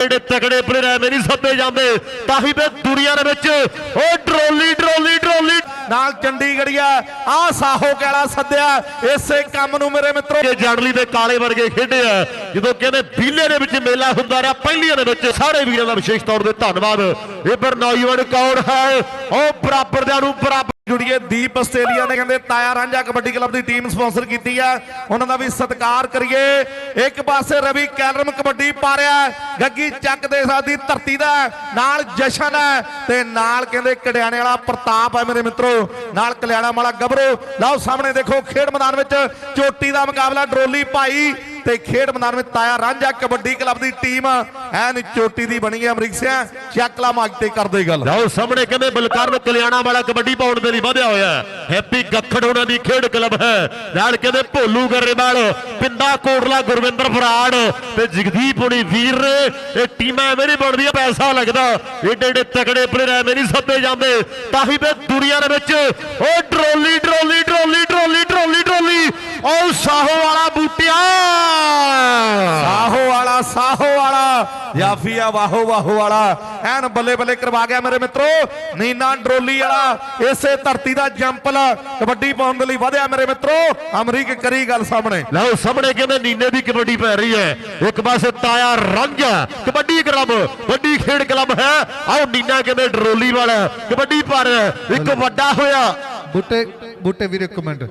ਜਿਹੜੇ ਤਕੜੇ ਪਲੇਅਰ ਐ ਮੇਰੀ ਸੱਦੇ ਜਾਂਦੇ। ਤਾਂ ਹੀ ਤੇ ਦੁਨੀਆ ਦੇ ਵਿੱਚ ਉਹ ਟਰੋਲੀ ਟਰੋਲੀ ਟਰੋਲੀ ਨਾਲ ਚੰਡੀਗੜ੍ਹੀਆ ਆ ਸਾਹੋ ਕਾਲਾ ਸੱਦਿਆ ਇਸੇ ਕੰਮ ਨੂੰ ਮੇਰੇ ਮਿੱਤਰੋ। ਇਹ ਜੜਲੀ ਦੇ ਕਾਲੇ ਵਰਗੇ ਖੇਡਿਆ ਜਦੋਂ ਕਹਿੰਦੇ ਬੀਲੇ ਦੇ ਵਿੱਚ ਮੇਲਾ ਹੁੰਦਾ ਰਿਹਾ ਪਹਿਲੀਆਂ ਦੇ ਵਿੱਚ ਸਾਰੇ ਵੀਰਾਂ ਦਾ ਵਿਸ਼ੇਸ਼ ਤੌਰ ਤੇ ਧੰਨਵਾਦ। ਇਹ ਪਰ ਨੌਜਵਾਨ ਕੌਣ ਹੈ? ਉਹ ਬਰਾਬਰ ਦਿਆਂ ਨੂੰ ਬਰਾਬਰ ਜੁੜੀਏ ਦੀਪ ਆਸਟ੍ਰੇਲੀਆ ਨੇ ਕਹਿੰਦੇ ਤਾਇਆ ਰਾਂਝਾ ਕਬੱਡੀ ਕਲੱਬ ਦੀ ਟੀਮ ਸਪਾਂਸਰ ਕੀਤੀ ਆ। ਉਹਨਾਂ ਦਾ ਵੀ ਸਤਿਕਾਰ ਕਰੀਏ। ਇੱਕ ਪਾਸੇ ਰਵੀ ਕੈਲਰਮ ਕਬੱਡੀ ਪਾ ਰਿਹਾ ਗੱਗੀ ਚੱਕ ਦੇ ਸਾਦੀ ਧਰਤੀ ਦਾ ਨਾਲ ਜਸ਼ਨ ਹੈ ਤੇ ਨਾਲ ਕਹਿੰਦੇ ਕੜਿਆਣੇ ਵਾਲਾ ਪ੍ਰਤਾਪ ਹੈ ਮੇਰੇ ਮਿੱਤਰੋ। ਨਾਲ ਕਲਿਆਣਾ ਵਾਲਾ ਗੱਭਰੂ। ਲਓ ਸਾਹਮਣੇ ਦੇਖੋ ਖੇਡ ਮੈਦਾਨ ਵਿੱਚ ਚੋਟੀ ਦਾ ਮੁਕਾਬਲਾ, ਡਰੋਲੀ ਭਾਈ ਤੇ ਖੇਡ ਮੈਦਾਨ ਵਿੱਚ ਤਾਇਆ ਰਾਂਝਾ ਕਬੱਡੀ ਕਲੱਬ ਦੀ ਟੀਮ ਐਨ ਚੋਟੀ ਦੀ ਬਣੀ ਹੈ, ਅਮਰੀਕ ਸਿੰਘ। ਚੱਕਲਾ ਮਾਜ ਤੇ ਕਰਦੇ ਗੱਲ। ਲਓ ਸਾਹਮਣੇ ਕਹਿੰਦੇ ਬਲਕਰਨ ਕਲਿਆਣਾ ਵਾਲਾ ਕਬੱਡੀ ਪਾਉਣ ਦੇ ਲਈ ਵਧਿਆ ਹੋਇਆ ਹੈਪੀ ਗੱਖੜ ਉਹਨਾਂ ਦੀ ਖੇਡ ਕਲੱਬ ਹੈ। ਨਾਲ ਕਹਿੰਦੇ ਭੋਲੂ ਗਰੇਵਾਲ, ਪਿੰਡਾ ਕੋਟਲਾ ਗੁਰਵਿੰਦਰ ਫਰਾੜ ਤੇ ਜਗਦੀਪ ਹੁਣੀ ਵੀਰ ਨੇ। ਇਹ ਟੀਮਾਂ ਐਵੇਂ ਨਹੀਂ ਬਣਦੀਆਂ, ਪੈਸਾ ਲੱਗਦਾ। ਏਡੇ ਏਡੇ ਤਕੜੇ ਪਲੇਅਰ ਐਵੇਂ ਨਹੀਂ ਸੱਦੇ ਜਾਂਦੇ। ਤਾਂ ਹੀ ਤੇ ਦੁਨੀਆ ਦੇ ਵਿੱਚ ਉਹ trolley trolley trolley trolley trolley trolley ਉਹ ਸਾਹੋ ਵਾਲਾ ਬੂਟਿਆ ਸਾਹੋ ਵਾਲਾ ਸਾਹੋ ਵਾਲਾ ਯਾਫੀਆ ਵਾਹੋ ਵਾਹੋ ਵਾਲਾ। ਐਨ ਬੱਲੇ ਬੱਲੇ ਕਰਵਾ ਗਿਆ ਮੇਰੇ ਮਿੱਤਰੋ। ਨੀਨਾ ਡਰੋਲੀ ਵਾਲਾ ਇਸੇ ਧਰਤੀ ਦਾ ਜੰਪਲ ਕਬੱਡੀ ਪਾਉਣ ਦੇ ਲਈ ਵਧਿਆ ਮੇਰੇ ਮਿੱਤਰੋ। ਅਮਰੀਕ ਕਰੀ ਗੱਲ ਸਾਹਮਣੇ। ਲਓ ਸਾਹਮਣੇ ਕਹਿੰਦੇ ਨੀਨੇ ਦੀ ਕਬੱਡੀ ਪੈ ਰਹੀ ਹੈ। ਇੱਕ ਪਾਸੇ ਤਾਇਆ ਰਾਂਝਾ ਕਬੱਡੀ ਕਲੱਬ ਵੱਡੀ ਖੇਡ ਕਲੱਬ ਹੈ। ਆਓ ਨੀਨਾ ਕਹਿੰਦੇ ਡਰੋਲੀ ਵਾਲਾ ਕਬੱਡੀ ਪਾ ਰਿਹਾ ਹੈ। ਇੱਕ ਵੱਡਾ ਹੋਇਆ। ਬੁੱਟੇ ਬੁੱਟੇ ਵੀਰ ਇੱਕ ਮਿੰਟ।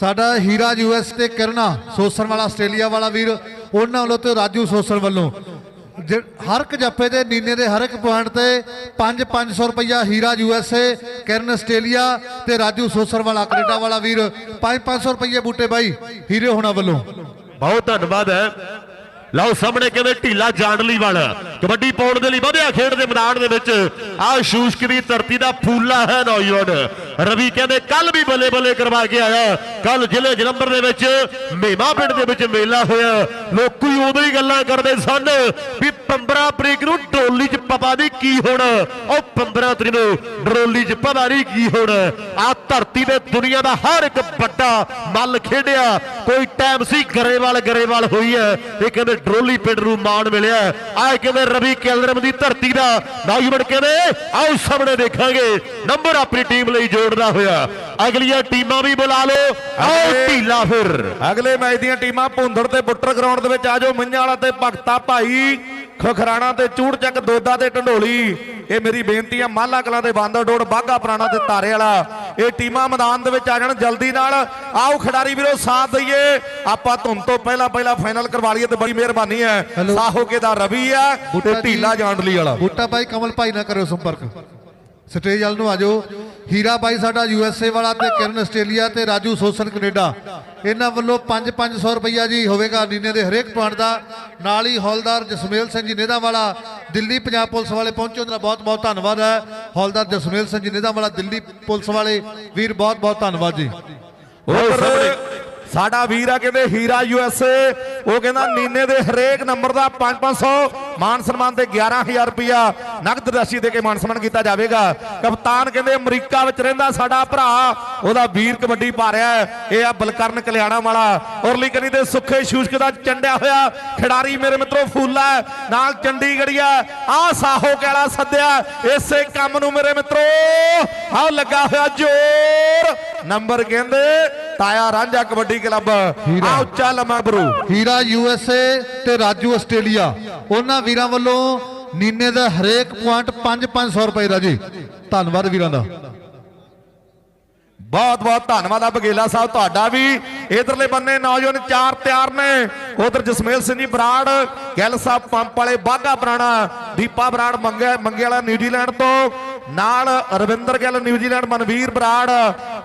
ਸਾਡਾ ਹੀਰਾ ਯੂਐਸ ਤੇ ਕਰਨਾ ਸੋਸਣ ਵਾਲਾ ਆਸਟ੍ਰੇਲੀਆ ਵਾਲਾ ਵੀਰ ਉਹਨਾਂ ਵੱਲੋਂ ਤੇ ਰਾਜੂ ਸੋਸਣ ਵੱਲੋਂ। ਹਰ ਇੱਕ ਜੱਫੇ ਦੇ ਨੀਨੇ ਦੇ ਹਰ ਇੱਕ ਪੁਆਇੰਟ ਤੇ 5-500 ਰੁਪਇਆ ਹੀਰਾ ਯੂਐਸਏ ਕਰਨ ਆਸਟ੍ਰੇਲੀਆ ਤੇ ਰਾਜੂ ਸੋਸਰ ਵਾਲਾ, ਕੈਨੇਡਾ ਵਾਲਾ ਵੀਰ 5-500 ਰੁਪਏ ਬੂਟੇ ਬਾਈ ਹੀਰੇ ਹੋਣਾ ਵੱਲੋਂ। ਬਹੁਤ ਧੰਨਵਾਦ ਹੈ। ਲਓ, ਸਾਹਮਣੇ ਕਹਿੰਦੇ ਢੀਲਾ ਜਾਂਡਲੀ ਵਾਲਾ। ਕਬੱਡੀ ਪਾਉਣ ਦੇ ਲਈ ਵਧਿਆ ਖੇਡ ਦੇ ਮੈਦਾਨ ਦੇ ਵਿੱਚ। ਆਹ ਸ਼ੂਸ਼ਕ ਦੀ ਧਰਤੀ ਦਾ ਫੂਲਾ ਹੈ ਨੌਜਵਾਨ। ਰਵੀ ਕਹਿੰਦੇ ਕੱਲ ਵੀ ਬੱਲੇ ਬੱਲੇ ਕਰਵਾ ਕੇ ਆਇਆ। ਕੱਲ ਜ਼ਿਲ੍ਹੇ ਜਲੰਧਰ ਦੇ ਵਿੱਚ ਮੇਮਾ ਪਿੰਡ ਦੇ ਵਿੱਚ ਮੇਲਾ ਹੋਇਆ। ਲੋਕੀ ਉਦੋਂ ਹੀ ਗੱਲਾਂ ਕਰਦੇ ਸਨ ਵੀ 15 ਤਰੀਕ ਨੂੰ ਟਰੋਲੀ 'ਚ ਪਤਾ ਨਹੀਂ ਕੀ ਹੋਣਾ। ਉਹ 15 ਤਰੀਕ ਨੂੰ ਟਰੋਲੀ 'ਚ ਪਤਾ ਨਹੀਂ ਕੀ ਹੋਣਾ। ਆ ਧਰਤੀ ਤੇ ਦੁਨੀਆ ਦਾ ਹਰ ਇੱਕ ਵੱਡਾ ਮੱਲ ਖੇਡਿਆ। ਕੋਈ ਟਾਈਮ ਸੀ, ਗਰੇਵਾਲ ਗਰੇਵਾਲ ਹੋਈ ਹੈ। ਇਹ ਕਹਿੰਦੇ ਡਰੋਲੀ ਪਿੰਡ ਨੂੰ ਮਾਣ ਮਿਲਿਆ। ਆ ਕਹਿੰਦੇ ਰਵੀ ਕੈਲਰਮ ਦੀ ਧਰਤੀ ਦਾ ਨੌਜਵਾਨ ਕਹਿੰਦੇ, ਆਓ ਸਾਹਮਣੇ ਦੇਖਾਂਗੇ। ਨੰਬਰ ਆਪਣੀ ਟੀਮ ਲਈ ਜੋ ਜੋੜਦਾ ਹੋਇਆ। ਅਗਲੀਆਂ ਟੀਮਾਂ ਵੀ ਬੁਲਾ ਲਓ। ਆਓ ਢੀਲਾ ਫਿਰ। ਅਗਲੇ ਮੈਚ ਦੀਆਂ ਟੀਮਾਂ ਭੁੰਦੜ ਤੇ ਬੁੱਟਰ ਗਰਾਊਂਡ ਦੇ ਵਿੱਚ ਆਜੋ ਮੰਝਾਂ ਵਾਲਾ ਤੇ ਭਗਤਾ ਭਾਈ ਖਖਰਾਣਾ ਤੇ ਚੂੜ ਚੱਕ ਦੋਦਾ ਤੇ ਢੰਡੋਲੀ। ਇਹ ਮੇਰੀ ਬੇਨਤੀ ਆ ਮਾਲਾ ਕਲਾਂ ਤੇ ਬਾਂਦਰ ਡੋੜ ਬਾਗਾ ਪੁਰਾਣਾ ਤੇ ਤਾਰੇ ਵਾਲਾ। ਇਹ ਟੀਮਾਂ ਮੈਦਾਨ ਦੇ ਵਿੱਚ ਆ ਜਾਣ ਜਲਦੀ ਨਾਲ। ਆਓ ਖਿਡਾਰੀ ਵੀਰੋ ਸਾਥ ਦਈਏ। ਆਪਾਂ ਧੁੰਨ ਤੋਂ ਪਹਿਲਾਂ ਪਹਿਲਾਂ ਫਾਈਨਲ ਕਰਵਾ ਲਈਏ ਤੇ ਬੜੀ ਮਿਹਰਬਾਨੀ ਹੈ। ਸਾਹੋਕੇ ਦਾ ਰਵੀ ਆ ਤੇ। ਢੀਲਾ ਜਾਂਡਲੀ ਵਾਲਾ। ਬੂਟਾ ਬਾਈ ਕਮਲ ਭਾਈ ਨਾਲ ਕਰਿਓ ਸੰਪਰਕ। ਸਟੇਜ ਵੱਲ ਨੂੰ ਆਜੋ ਹੀਰਾ ਬਾਈ ਸਾਡਾ ਯੂ ਐੱਸ ਏ ਵਾਲਾ ਤੇ ਕਿਰਨ ਆਸਟ੍ਰੇਲੀਆ ਤੇ ਰਾਜੂ ਸੋਸਨ ਕੈਨੇਡਾ। ਇਹਨਾਂ ਵੱਲੋਂ 5-500 ਰੁਪਈਆ ਜੀ ਹੋਵੇਗਾ ਨੀਨੇ ਦੇ ਹਰੇਕ ਪੁਆਇੰਟ ਦਾ। ਨਾਲ ਹੀ ਹੌਲਦਾਰ ਜਸਮੇਲ ਸਿੰਘ ਜੀ ਨੇਦਾ ਵਾਲਾ ਦਿੱਲੀ ਪੰਜਾਬ ਪੁਲਿਸ ਵਾਲੇ ਪਹੁੰਚੇ, ਉਹਨਾਂ ਦਾ ਬਹੁਤ ਬਹੁਤ ਧੰਨਵਾਦ ਹੈ। ਹੌਲਦਾਰ ਜਸਮੇਲ ਸਿੰਘ ਜੀ ਨੇਦਾ ਵਾਲਾ ਦਿੱਲੀ ਪੁਲਿਸ ਵਾਲੇ, ਵੀਰ ਬਹੁਤ ਬਹੁਤ ਧੰਨਵਾਦ ਜੀ। ਸਾਡਾ ਵੀਰ ਆ ਕਹਿੰਦੇ ਹੀਰਾ ਯੂ ਐੱਸ ਏ ਉਹ ਕਹਿੰਦਾ ਨੀਨੇ ਦੇ ਹਰੇਕ ਨੰਬਰ ਦਾ 5-500 ਮਾਨ ਸਨਮਾਨ ਤੇ 11000 ਰੁਪਇਆ ਨਗਦ ਰਾਸ਼ੀ ਦੇ ਕੇ ਮਾਨ ਸਨਮਾਨ ਕੀਤਾ ਜਾਵੇਗਾ। ਕਪਤਾਨ ਕਹਿੰਦੇ ਅਮਰੀਕਾ ਵਿੱਚ ਰਹਿੰਦਾ ਸਾਡਾ ਭਰਾ ਉਹਦਾ ਵੀਰ ਕਬੱਡੀ ਪਾ ਰਿਹਾ ਇਹ ਆ ਬਲਕਰਨ ਕਲਿਆਣਾ ਵਾਲਾ। ਔਰਲੀ ਕਨੀ ਦੇ ਸੁੱਖੇ ਸ਼ੂਸ਼ਕ ਦਾ ਚੰਡਿਆ ਹੋਇਆ ਖਿਡਾਰੀ ਮੇਰੇ ਮਿੱਤਰੋ ਫੂਲਾ ਨਾਲ ਚੰਡੀਗੜ੍ਹੀਆ ਆ ਸਾਹੋ ਕਾਲਾ ਸੱਦਿਆ ਇਸੇ ਕੰਮ ਨੂੰ ਮੇਰੇ ਮਿੱਤਰੋ ਆਹ ਲੱਗਾ ਹੋਇਆ ਜ਼ੋਰ। ਨੰਬਰ ਕਹਿੰਦੇ ਤਾਇਆ ਰਾਂਝਾ ਕਬੱਡੀ ਕਲੱਬ। ਆ ਉੱਚਾ ਲੰਮਾ ਬਰੂ। ਹੀਰਾ ਯੂਐਸਏ ਤੇ ਰਾਜੂ ਆਸਟ੍ਰੇਲੀਆ। ਉਹਨਾਂ ਵੀਰਾਂ ਵੱਲੋਂ ਨੀਨੇ ਦਾ ਹਰੇਕ ਪੁਆਇੰਟ 5-500 ਰੁਪਏ ਦਾ ਜੀ। ਧੰਨਵਾਦ ਵੀਰਾਂ ਦਾ। ਬਹੁਤ ਬਹੁਤ ਧੰਨਵਾਦ ਆ ਬਗੇਲਾ ਸਾਹਿਬ, ਤੁਹਾਡਾ ਵੀ। ਇਧਰਲੇ ਬੰਨੇ ਨੌਜਵਾਨ ਚਾਰ ਤਿਆਰ ਨੇ। ਉਧਰ ਜਸਮੇਲ ਸਿੰਘ ਜੀ ਬਰਾੜ, ਗਿੱਲ ਸਾਹਿਬ ਪੰਪ ਵਾਲੇ ਬਾਗਾ ਬਰਾਣਾ ਦੀਪਾ ਬਰਾੜ ਮੰਗੇ ਮੰਗੇ ਵਾਲਾ ਨਿਊਜ਼ੀਲੈਂਡ ਤੋਂ। ਨਾਲ ਰਵਿੰਦਰ ਗਿੱਲ, ਨਿਊਜ਼ੀਲੈਂਡ ਮਨਵੀਰ ਬਰਾੜ,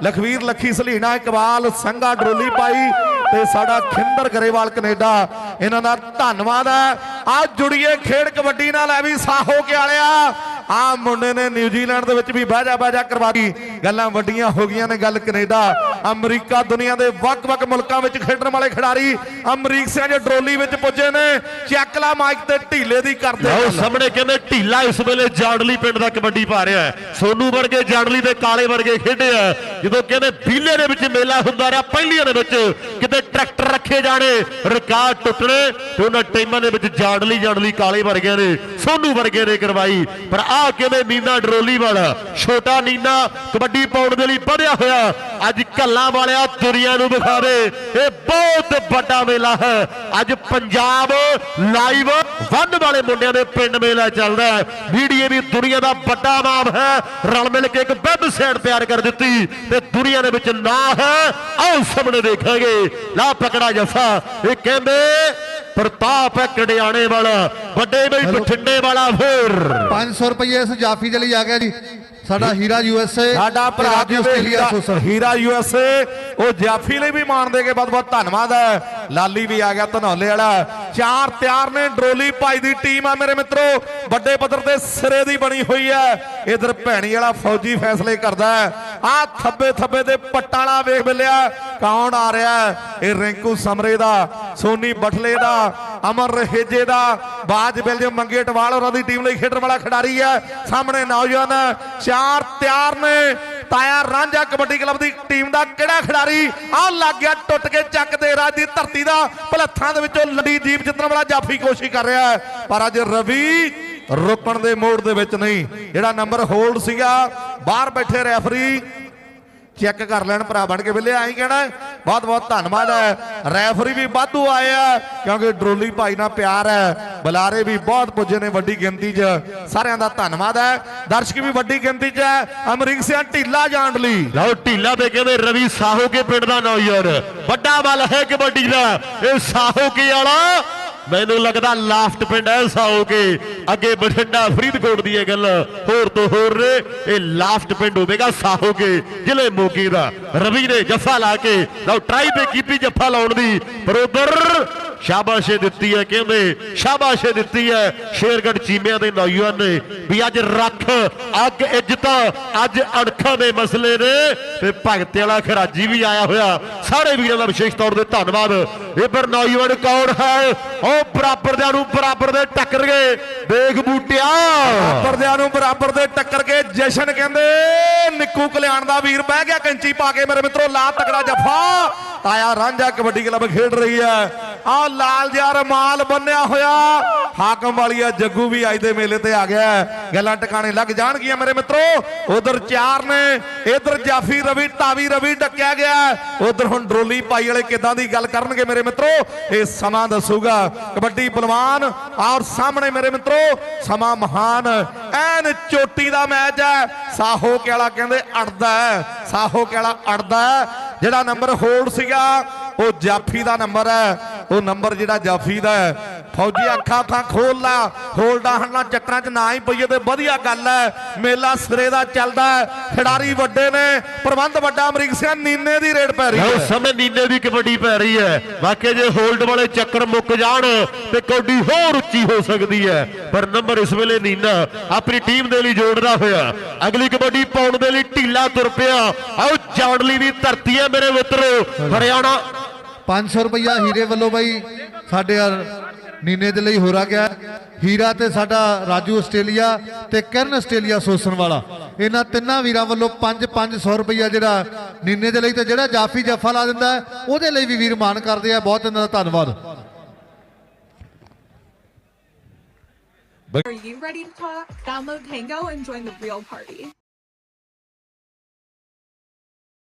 ਲਖਵੀਰ ਲੱਖੀ, ਸਲੀਣਾ ਇਕਬਾਲ, ਸੰਘਾ ਡਰੋਲੀ ਪਾਈ ਤੇ ਸਾਡਾ ਖਿੰਦਰ ਗਰੇਵਾਲ ਕੈਨੇਡਾ। ਇਹਨਾਂ ਦਾ ਧੰਨਵਾਦ ਹੈ ਆ ਜੁੜੀਏ ਖੇਡ ਕਬੱਡੀ ਨਾਲ ਐ ਵੀ ਸਾਹੋ ਕੇ ਵਾਲਿਆ ਆ ਮੁੰਡੇ ਨੇ ਨਿਊਜ਼ੀਲੈਂਡ ਦੇ ਵਿੱਚ ਵੀ ਬਾਜਾ ਬਾਜਾ ਕਰਵਾ ਦਿੱਤੀ। ਗੱਲਾਂ ਵੱਡੀਆਂ ਹੋ ਗਈਆਂ ਨੇ ਗੱਲ ਕੈਨੇਡਾ। ਅਮਰੀਕਾ ਦੁਨੀਆ ਦੇ ਵੱਖ-ਵੱਖ ਮੁਲਕਾਂ ਵਿੱਚ ਖੇਡਣ ਵਾਲੇ ਖਿਡਾਰੀ ਅਮਰੀਕ ਸਿੰਘ ਜੇ ਡਰੋਲੀ ਵਿੱਚ ਪੁੱਜੇ ਨੇ। ਚੱਕ ਲਾ ਮਾਈਕ ਤੇ ਢੀਲੇ ਦੀ ਕਰਦੇ ਲਓ। ਸਾਹਮਣੇ ਕਹਿੰਦੇ ਢੀਲਾ ਇਸ ਵੇਲੇ ਜਾਂਡਲੀ ਪਿੰਡ ਦਾ ਕਬੱਡੀ ਪਾ ਰਿਹਾ ਹੈ। ਸੋਨੂ ਵਰਗੇ ਜਾਂਡਲੀ ਦੇ ਕਾਲੇ ਵਰਗੇ ਖੇਡੇ ਆ। ਜਦੋਂ ਕਹਿੰਦੇ ਬੀਲੇ ਦੇ ਵਿੱਚ ਮੇਲਾ ਹੁੰਦਾ ਰਿਹਾ ਪਹਿਲੀਆਂ ਦੇ ਵਿੱਚ ਕਿਤੇ ਟਰੈਕਟਰ ਰੱਖੇ ਜਾਣੇ ਰਿਕਾਰਡ ਟੁੱਟਣੇ ਤੇ ਉਹਨਾਂ ਟੀਮਾਂ ਦੇ ਵਿੱਚ ਜਾਂਡਲੀ ਜਾਂਡਲੀ ਕਾਲੇ ਵਰਗਿਆਂ ਨੇ ਸੋਨੂ ਵਰਗੇ ਨੇ ਕਰਵਾਈ। ਪਰ ਆਹ ਕਹਿੰਦੇ ਨੀਨਾ ਡਰੋਲੀ ਵਾਲਾ ਛੋਟਾ ਨੀਨਾ ਕਬੱਡੀ ਪਾਉਣ ਦੇ ਲਈ ਵਧਿਆ ਹੋਇਆ। ਅੱਜ ਕੱਲਾਂ ਵਾਲਿਆ ਦੁਨੀਆ ਨੂੰ ਵਿਖਾਵੇ। ਇਹ ਬਹੁਤ ਵੱਡਾ ਮੇਲਾ ਹੈ। ਅੱਜ ਪੰਜਾਬ ਲਾਈਵ ਵੰਨ ਵਾਲੇ ਮੁੰਡਿਆਂ ਦੇ ਪਿੰਡ ਮੇਲਾ ਚੱਲਦਾ ਹੈ। ਮੀਡੀਆ ਵੀ ਦੁਨੀਆ ਦਾ ਵੱਡਾ ਨਾਮ ਹੈ। ਰਲ ਮਿਲ ਕੇ ਇੱਕ ਵੈਬਸਾਈਟ ਤਿਆਰ ਕਰ ਦਿੱਤੀ ਤੇ ਦੁਨੀਆ ਦੇ ਵਿੱਚ ਨਾਂ ਹੈ ਆਓ ਸਾਹਮਣੇ ਦੇਖਾਂਗੇ। ਲਾ ਪਕੜਾ ਜੱਫਾ ਇਹ ਕਹਿੰਦੇ ਪ੍ਰਤਾਪ ਹੈ ਕੜਿਆਣੇ ਵਾਲਾ। ਵੱਡੇ ਬਈ ਬਠਿੰਡੇ ਵਾਲਾ ਫਿਰ। 500 ਰੁਪਏ ਇਸ ਜਾਫੀ ਦੇ ਲਈ ਆ ਗਿਆ ਜੀ। ਸਾਡਾ ਹੀਰਾ ਯੂਐਸਏ ਸਾਡਾ ਭਰਾ ਆਸਟ੍ਰੇਲੀਆ ਹੀਰਾ ਸੋਸਰ ਹੀਰਾ ਯੂਐਸਏ ਉਹ ਜਾਫੀ ਲਈ ਵੀ ਮਾਣ ਦੇ ਕੇ ਬਹੁਤ ਬਹੁਤ ਧੰਨਵਾਦ ਹੈ। ਲਾਲੀ ਵੀ ਆ ਗਿਆ ਧਨੌਲੇ ਵਾਲਾ ਚਾਰ ਤਿਆਰ ਨੇ ਡਰੋਲੀ ਭਾਈ ਦੀ ਟੀਮ ਆ ਮੇਰੇ ਮਿੱਤਰੋ। ਵੱਡੇ ਪੱਧਰ ਤੇ ਸਿਰੇ ਦੀ ਬਣੀ ਹੋਈ ਹੈ। ਇਧਰ ਭੈਣੀ ਵਾਲਾ ਫੌਜੀ ਫੈਸਲੇ ਕਰਦਾ ਹੈ। ਆ ਥੱਬੇ ਥੱਬੇ ਦੇ ਪੱਟਾਂ ਵਾਲਾ ਵੇਖ ਬਿਲਿਆ ਕੌਣ ਆ ਰਿਹਾ ਹੈ? ਇਹ ਰਿੰਕੂ ਸਮਰੇ ਦਾ ਸੋਨੀ ਬਠਲੇ ਦਾ ਅਮਰ ਰਹੇਜੇ ਦਾ ਬਾਜ ਬਿਲਜਮ ਮੰਗੇ ਟਵਾਲ ਹੋਰਾਂ ਦੀ ਟੀਮ ਲਈ ਖੇਡਣ ਵਾਲਾ ਖਿਡਾਰੀ ਹੈ। ਸਾਹਮਣੇ ਨੌਜਵਾਨ ਚਾਰ ਤਿਆਰ ਨੇ। ਤਾਇਆ ਰਾਂਝਾ ਕਬੱਡੀ ਕਲੱਬ ਦੀ ਟੀਮ ਦਾ ਕਿਹੜਾ ਖਿਡਾਰੀ? ਆ ਲੱਗ ਗਿਆ ਟੁੱਟ ਕੇ ਚੱਕ ਦੇ ਰਾਜ ਦੀ ਧਰਤੀ ਦਾ ਭਲੱਥਾਂ ਦੇ ਵਿੱਚੋਂ ਲੜੀ ਜੀਪ ਜਿੱਤਣ ਵਾਲਾ ਜਾਫੀ ਕੋਸ਼ਿਸ਼ ਕਰ ਰਿਹਾ ਹੈ। ਪਰ ਅੱਜ ਰਵੀ ਰੁਕਣ ਦੇ ਮੋੜ ਦੇ ਵਿੱਚ ਨਹੀਂ। ਜਿਹੜਾ ਨੰਬਰ ਹੋਲਡ ਸੀਗਾ, ਬਾਹਰ ਬੈਠੇ ਰੈਫਰੀ। ਚੈੱਕ ਕਰ ਲੈਣ, ਭਰਾ ਬਣ ਕੇ ਬਿੱਲੇ ਆਈ ਕਹਿਣਾ ਬਹੁਤ ਬਹੁਤ ਧੰਨਵਾਦ ਹੈ। ਰੈਫਰੀ ਵੀ ਵਾਧੂ ਆਏ ਕਿਉਂਕਿ ਡਰੋਲੀ ਭਾਈ ਨਾਲ ਪਿਆਰ ਹੈ। ਬੁਲਾਰੇ ਵੀ ਬਹੁਤ ਪੁੱਜੇ ਨੇ ਵੱਡੀ ਗਿਣਤੀ 'ਚ। ਸਾਰਿਆਂ ਦਾ ਧੰਨਵਾਦ ਹੈ। ਦਰਸ਼ਕ ਵੀ ਵੱਡੀ ਗਿਣਤੀ 'ਚ ਹੈ। ਅਮਰੀਕ ਸਿੰਘ ਢੀਲਾ ਜਾਣ ਲਈ। ਲਓ, ਢੀਲਾ ਤੇ ਕਹਿੰਦੇ ਰਵੀ ਸਾਹੋ ਕੇ ਪਿੰਡ ਦਾ ਨੌਜਵਾਨ। ਵੱਡਾ ਬਲ ਹੈ ਕਬੱਡੀ ਦਾ। ਇਹ ਸਾਹੋਕੇ ਵਾਲਾ ਮੈਨੂੰ ਲੱਗਦਾ ਲਾਸਟ ਪਿੰਡ ਹੈ ਸਾਹੋਕੇ ਅੱਗੇ ਬਠਿੰਡਾ, ਫਰੀਦਕੋਟ ਦੀ ਇਹ ਗੱਲ ਹੋਰ ਤੋਂ ਹੋਰ ਨੇ। ਇਹ ਲਾਸਟ ਪਿੰਡ ਹੋਵੇਗਾ ਸਾਹੋਕੇ ਜ਼ਿਲ੍ਹੇ ਮੋਗੀ ਦਾ। ਰਵੀ ਨੇ ਜੱਫਾ ਲਾ ਕੇ, ਲਓ ਟਰਾਈ ਤੇ ਕੀਤੀ ਜੱਫਾ ਲਾਉਣ ਦੀ। ਬਰੋਬਰ ਸ਼ਾਬਾਸ਼ੇ ਦਿੱਤੀ ਹੈ ਕਹਿੰਦੇ ਸ਼ਾਬਾਸ਼ੇ ਦਿੱਤੀ ਹੈ। ਸ਼ੇਰਗੜ ਚੀਮਿਆਂ ਦੇ ਨੌਜਵਾਨ ਨੇ ਵੀ ਅੱਜ ਰੱਖ, ਅੱਗ ਇੱਜ਼ਤ, ਅੱਜ ਅਣਖਾਂ ਦੇ ਮਸਲੇ ਨੇ। ਤੇ ਭਗਤ ਵਾਲਾ ਖਰਾਜੀ ਵੀ ਆਇਆ ਹੋਇਆ। ਸਾਰੇ ਵੀਰਾਂ ਦਾ ਵਿਸ਼ੇਸ਼ ਤੌਰ ਤੇ ਧੰਨਵਾਦ। ਇਹ ਪਰ ਨੌਜਵਾਨ ਕੌਣ ਹੈ? ਉਹ ਬਰਾਬਰ ਦੇ ਨੂੰ ਬਰਾਬਰ ਦੇ ਟੱਕਰ ਗਏ। ਦੇਖ ਬੂਟਿਆ। ਪਰਦਿਆਂ ਨੂੰ ਬਰਾਬਰ ਦੇ ਟੱਕਰ ਕੇ ਜਸ਼ਨ ਕਹਿੰਦੇ, ਨਿੱਕੂ ਕਲਿਆਣ ਦਾ ਵੀਰ ਬਹਿ ਗਿਆ, ਕੰਚੀ ਪਾ ਕੇ ਮੇਰੇ ਮਿੱਤਰੋ, ਲਾ ਤਕੜਾ ਜਫਾ। ਤਾਇਆ ਰਾਂਝਾ ਕਬੱਡੀ ਕਲੱਬ ਖੇਡ ਰਹੀ ਹੈ। ਆ ਲਾਲ ਜਿਹਾ ਰਮਾਲ ਬੰਨਿਆ ਹੋਇਆ। ਹਾਕਮ ਵਾਲੀਆ ਜੱਗੂ ਵੀ ਅੱਜ ਦੇ ਮੇਲੇ ਤੇ ਆ ਗਿਆ ਗੱਲਾਂ ਟਿਕਾਣੇ ਲੱਗ ਜਾਣਗੀਆਂ ਮੇਰੇ ਮਿੱਤਰੋ। ਉਧਰ ਚਾਰ ਨੇ, ਇਧਰ ਜਾਫੀ ਰਵੀ ਟਾਵੀ ਰਵੀ ਡੱਕਿਆ ਗਿਆ ਉਧਰ ਹੁਣ ਡਰੋਲੀ ਭਾਈ ਵਾਲੇ ਕਿਦਾਂ ਦੀ ਗੱਲ ਕਰਨਗੇ ਮੇਰੇ ਮਿੱਤਰੋ? ਇਹ ਸਮਾਂ ਦੱਸੂਗਾ। ਕਬੱਡੀ ਪਹਿਲਵਾਨ ਔਰ ਸਾਹਮਣੇ ਮੇਰੇ ਮਿੱਤਰੋ, ਸਮਾਂ ਮਹਾਨ ਐਨ ਚੋਟੀ ਦਾ ਮੈਚ ਹੈ। ਸਾਹੋ ਕੇ ਕਹਿੰਦੇ ਅੜਦਾ ਸਾਹੋ ਕੇ ਅੜਦਾ ਜਿਹੜਾ ਨੰਬਰ ਹੋਲਡ ਸੀਗਾ ਉਹ ਜਾਫੀ ਦਾ ਨੰਬਰ ਹੈ। ਉਹ ਨੰਬਰ ਜਿਹੜਾ ਜਾਫੀ ਦਾ ਹੈ। ਫੌਜੀ ਅੱਖਾਂ ਥਾਂ ਖੋਲ ਲਾ ਹੋਲਡਾਂ ਹੰਨਾ ਚੱਕਰਾਂ 'ਚ ਨਾ ਹੀ ਪਈਏ ਤੇ ਵਧੀਆ ਗੱਲ ਹੈ। ਮੇਲਾ ਸਿਰੇ ਦਾ ਚੱਲਦਾ ਹੈ। ਖਿਡਾਰੀ ਵੱਡੇ ਨੇ ਪ੍ਰਬੰਧ ਵੱਡਾ ਅਮਰੀਕ ਸਿੰਘ ਨੀਨੇ ਦੀ ਰੇਡ ਪੈ ਰਹੀ ਹੈ। ਸਮੇਂ ਨੀਨੇ ਦੀ ਕਬੱਡੀ ਪੈ ਰਹੀ ਹੈ। ਵਾਕਿਆ ਜੇ ਹੋਲਡ ਵਾਲੇ ਚੱਕਰ ਮੁੱਕ ਜਾਣ ਤੇ ਕਬੱਡੀ ਹੋਰ ਉੱਚੀ ਹੋ ਸਕਦੀ ਹੈ। ਪਰ ਨੰਬਰ ਇਸ ਵੇਲੇ ਨੀਨਾ ਆਪਣੀ ਟੀਮ ਦੇ ਲਈ ਜੋੜਦਾ ਹੋਇਆ। ਅਗਲੀ ਕਬੱਡੀ ਪਾਉਣ ਦੇ ਲਈ ਢੀਲਾ ਤੁਰ ਪਿਆ। ਆਓ ਜਾਣਲੀ ਦੀ ਧਰਤੀ ਹੈ ਮੇਰੇ ਮਿੱਤਰੋ। ਹਰਿਆਣਾ 500 ਰੁਪਇਆ ਹੀਰੇ ਵੱਲੋਂ ਬਾਈ ਸਾਡੇ ਆ ਨੀਨੇ ਦੇ ਲਈ ਹੋਰਾ ਗਿਆ ਹੀਰਾ ਤੇ ਸਾਡਾ ਰਾਜੂ ਆਸਟ੍ਰੇਲੀਆ ਤੇ ਕਰਨ ਆਸਟ੍ਰੇਲੀਆ ਸੋਸਣ ਵਾਲਾ ਇਹਨਾਂ ਤਿੰਨਾਂ ਵੀਰਾਂ ਵੱਲੋਂ 5-500 ਰੁਪਇਆ ਜਿਹੜਾ ਨੀਨੇ ਦੇ ਲਈ ਤੇ ਜਿਹੜਾ ਜਾਫੀ ਜੱਫਾ ਲਾ ਦਿੰਦਾ ਉਹਦੇ ਲਈ ਵੀ ਵੀਰ ਮਾਨ ਕਰਦੇ ਆ ਬਹੁਤ ਇਹਨਾਂ ਦਾ ਧੰਨਵਾਦ Are you ready to talk? Download Tango and join the real party.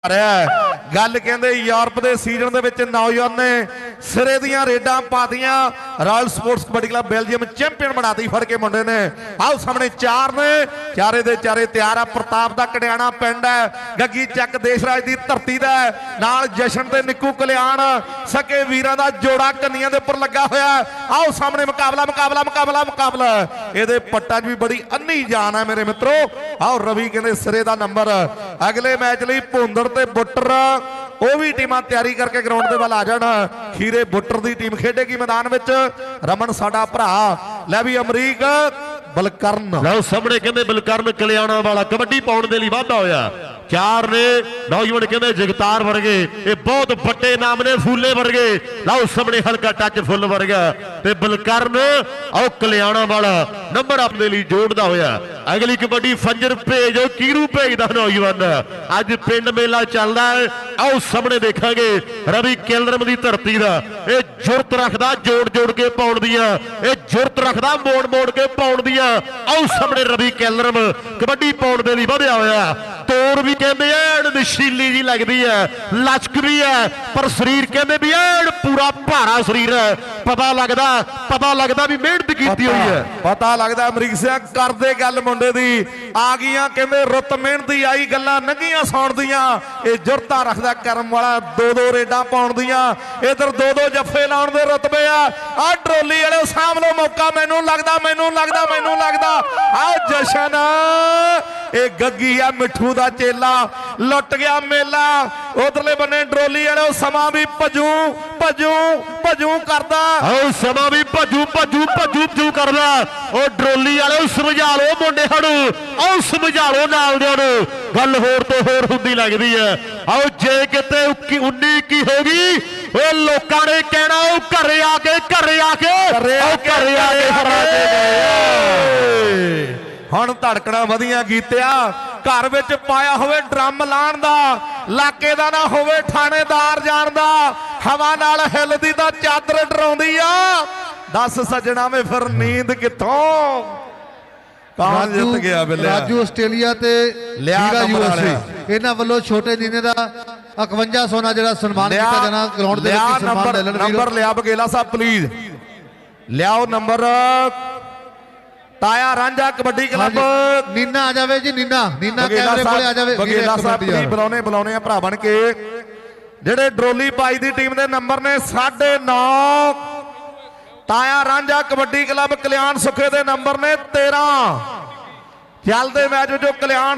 ਰਿਹਾ ਹੈ। ਗੱਲ ਕਹਿੰਦੇ ਯੂਰਪ ਦੇ ਸੀਜ਼ਨ ਦੇ ਵਿੱਚ ਨੌਜਵਾਨ ਨੇ ਸਿਰੇ ਦੀਆਂ ਰੇਡਾਂ ਪਾਤੀਆਂ। Royal sports kabaddi club Belgium champion ਬਣਾਤੀ, ਫੜ ਕੇ ਮੁੰਡੇ ਨੇ। ਆਓ ਸਾਹਮਣੇ ਚਾਰ ਨੇ। ਚਾਰੇ ਦੇ ਚਾਰੇ ਤਿਆਰ ਆ। ਪ੍ਰਤਾਪ ਦਾ ਕੜਿਆਣਾ ਪਿੰਡ ਹੈ। ਗੱਗੀ ਚੱਕ ਦੇਸ਼ਰਾਜ ਦੀ ਧਰਤੀ ਦਾ ਨਾਲ ਜਸ਼ਨ ਤੇ ਨਿੱਕੂ ਕਲਿਆਣ। ਸਕੇ ਵੀਰਾਂ ਦਾ ਜੋੜਾ ਕੰਨੀਆਂ ਦੇ ਉੱਪਰ ਲੱਗਾ ਹੋਇਆ ਆਓ ਸਾਹਮਣੇ ਮੁਕਾਬਲਾ ਮੁਕਾਬਲਾ ਮੁਕਾਬਲਾ ਮੁਕਾਬਲਾ। ਇਹਦੇ ਪੱਟਾਂ 'ਚ ਵੀ ਬੜੀ ਅੰਨੀ ਜਾਨ ਹੈ ਮੇਰੇ ਮਿੱਤਰੋ। ਆਓ ਰਵੀ ਕਹਿੰਦੇ ਸਿਰੇ ਦਾ ਨੰਬਰ। ਅਗਲੇ ਮੈਚ ਲਈ ਭੁੰਦੜ ਤੇ ਬੁੱਟਰ ਉਹ ਵੀ ਟੀਮਾਂ ਤਿਆਰੀ ਕਰਕੇ ਗਰਾਊਂਡ ਦੇ ਵੱਲ ਆ ਜਾਣ। ਖੀਰੇ ਬੁੱਟਰ ਦੀ ਟੀਮ ਖੇਡੇਗੀ ਮੈਦਾਨ ਵਿੱਚ। ਰਮਨ ਸਾਡਾ ਭਰਾ। ਲੈ ਵੀ ਅਮਰੀਕ, ਬਲਕਰਨ। ਲਓ ਸਾਹਮਣੇ ਕਹਿੰਦੇ ਬਲਕਰਨ ਕਲਿਆਣਾ ਵਾਲਾ ਕਬੱਡੀ ਪਾਉਣ ਦੇ ਲਈ ਵਾਧਾ ਹੋਇਆ। ਚਾਰ ਨੇ, ਨੌਜਵਾਨ ਕਹਿੰਦੇ ਜਗਤਾਰ ਵਰਗੇ। ਇਹ ਬਹੁਤ ਵੱਡੇ ਨਾਮ ਨੇ, ਫੂਲੇ ਵਰਗੇ। ਲਓ ਸਾਹਮਣੇ ਹਲਕਾ ਟੱਚ ਫੁੱਲ ਵਰਗਾ। ਤੇ ਬਲਕਰਨ, ਆਓ ਕਲਿਆਣਾ ਵਾਲਾ ਨੰਬਰ ਆਪਣੇ ਲਈ ਜੋੜਦਾ ਹੋਇਆ। ਅਗਲੀ ਕਬੱਡੀ ਫੰਜਰ ਭੇਜੋ ਕੀਰੂ ਭੇਜਦਾ ਨੌਜਵਾਨ। ਅੱਜ ਪਿੰਡ ਮੇਲਾ ਚੱਲਦਾ ਹੈ। ਆਓ ਸਾਹਮਣੇ ਦੇਖਾਂਗੇ ਰਵੀ ਕੇਲਰਮ ਦੀ ਧਰਤੀ ਦਾ। ਇਹ ਜੁਰਤ ਰੱਖਦਾ, ਜੋੜ ਜੋੜ ਕੇ ਪਾਉਣ ਦੀਆਂ। ਇਹ ਜੁਰਤ ਰੱਖਦਾ, ਮੋੜ ਮੋੜ ਕੇ ਪਾਉਣ ਦੀਆਂ। ਆਓ ਸਾਹਮਣੇ ਰਵੀ ਕੇਲਰਮ। ਕਬੱਡੀ ਪਾਉਣ ਦੇ ਲਈ ਵਧਿਆ ਹੋਇਆ। ਤੋਰ ਵੀ ਕਹਿੰਦੇ ਐਨ ਨਸ਼ੀਲੀ ਜੀ ਲੱਗਦੀ ਹੈ। ਲਚਕ ਵੀ ਹੈ, ਪਰ ਸਰੀਰ ਕਹਿੰਦੇ ਵੀ ਐਨ ਪੂਰਾ ਭਾਰਾ ਸਰੀਰ ਹੈ। ਪਤਾ ਲੱਗਦਾ ਪਤਾ ਲੱਗਦਾ ਵੀ ਮਿਹਨਤ ਕੀਤੀ ਹੋਈ ਹੈ। ਪਤਾ ਲੱਗਦਾ ਅਮਰੀਕ ਸਿੰਘ, ਕਰਦੇ ਗੱਲ ਮੁੰਡੇ ਦੀ। ਆ ਗਈਆਂ ਕਹਿੰਦੇ ਰੁੱਤ ਮਿਹਨਤੀ ਆਈ ਗੱਲਾਂ ਨੰਗੀਆਂ ਸੌਣ ਇਹ ਜੁਰਤਾ ਰੱਖਦਾ ਕਰਮ ਵਾਲਾ ਦੋ ਦੋ ਰੇਡਾਂ ਪਾਉਣ ਦੀਆਂ। ਇਧਰ ਦੋ ਦੋ ਜੱਫੇ ਲਾਉਣ ਦੇ ਰੁਤਬੇ ਆ। ਆ ਟਰੋਲੀ ਵਾਲੇ ਸਾਂਭ ਲਓ ਮੌਕਾ, ਮੈਨੂੰ ਲੱਗਦਾ ਮੈਨੂੰ ਲੱਗਦਾ ਮੈਨੂੰ ਲੱਗਦਾ। ਆ ਜਸ਼ਨ, ਇਹ ਗੱਗੀ ਆ ਮਿੱਠੂ ਦਾ ਚੇਲਾ। ਲੁੱਟ ਗਿਆ ਮੇਲਾ। ਉਧਰਲੇ ਬੰਨੇ ਟਰੋਲੀ ਵਾਲੇ ਸਮਾਂ ਵੀ ਭਜੂ ਭਜੂ। ਭਜੂ ਕਰਦਾ। ਆਓ ਸਮਾਂ ਵੀ ਭੱਜੂ ਭੱਜੂ ਭੱਜੂ ਭੱਜੂ ਕਰਦਾ। ਉਹ ਡਰੋਲੀ ਵਾਲੇ ਨੂੰ ਸਮਝਾ ਲਓ ਮੁੰਡੇ ਹੜੂ ਆਓ ਸਮਝਾ ਲਓ ਨਾਲ ਦੇ ਨੂੰ ਗੱਲ ਹੋਰ ਤੋਂ ਹੋਰ ਹੁੰਦੀ ਲੱਗਦੀ ਹੈ ਆਓ ਜੇ ਕਿਤੇ 19 ਕੀ ਹੋ ਗਈ ਉਹ ਲੋਕਾਂ ਨੇ ਕਹਿਣਾ ਉਹ ਘਰੇ ਆ ਕੇ ਘਰੇ ਆ ਕੇ ਘਰੇ ਆ ਉਹ ਕੇ, ਘਰੇ ਆ ਕੇ ਹਰਾ ਕੇ ਗਏ। ਹੁਣ ਧੜਕਣਾ ਵਧੀਆਂ ਗੀਤਿਆ। ਘਰ ਵਿੱਚ ਪਾਇਆ ਹੋਵੇ ਡਰਮ ਲਾਣ ਦਾ ਲਾਕੇ ਦਾ ਨਾ ਹੋਵੇ ਥਾਣੇਦਾਰ ਜਾਣਦਾ ਹਵਾ ਨਾਲ ਹਿੱਲਦੀ ਤਾਂ ਚਾਦਰ ਡਰਾਉਂਦੀ ਆ। ਦੱਸ ਸੱਜਣਾ ਵੇ ਫਿਰ ਨੀਂਦ ਕਿੱਥੋਂ? ਕੌਣ ਜਿੱਤ ਗਿਆ ਬਿੱਲਿਆ ਰਾਜੂ ਆਸਟ੍ਰੇਲੀਆ ਤੇ ਨੰਬਰ ਯੂਐਸਏ। ਇਹਨਾਂ ਵੱਲੋਂ ਛੋਟੇ ਨੀਨੇ ਦਾ 51 ਸੋਨਾ ਜਿਹੜਾ ਸਨਮਾਨ ਕੀਤਾ ਜਾਣਾ ਗਰਾਊਂਡ ਦੇ ਵਿੱਚ ਸਨਮਾਨ ਲੈ ਲੈਣ ਨੰਬਰ ਲਿਆ ਬਗੇਲਾ ਸਾਹਿਬ ਪਲੀਜ਼ ਲਿਆਓ ਨੰਬਰ। ਤਾਇਆ ਰਾਂਝਾ ਕਬੱਡੀ ਕਲੱਬ। ਨੀਨਾ ਆ ਜਾਵੇ ਜੀ ਨੀਨਾ। ਨੀਨਾ ਕੈਮਰੇ ਕੋਲੇ ਆ ਜਾਵੇ। ਬਗੇਲਾ ਸਾਹਿਬ ਯਾਰ। ਬੁਲਾਉਣੇ ਬੁਲਾਉਣੇ ਆ ਭਰਾ ਬਣ ਕੇ। ਜਿਹੜੇ ਡਰੋਲੀ ਪਾਈ ਦੀ ਟੀਮ ਦੇ ਨੰਬਰ ਨੇ 9.5 ਤਾਇਆ ਰਾਂਝਾ ਕਬੱਡੀ ਕਲੱਬ ਕਲਿਆਣ ਸੁਖੇ ਦੇ ਨੰਬਰ ਨੇ 13 ਚੱਲਦੇ ਮੈਚ ਵਿੱਚੋਂ ਕਲਿਆਣ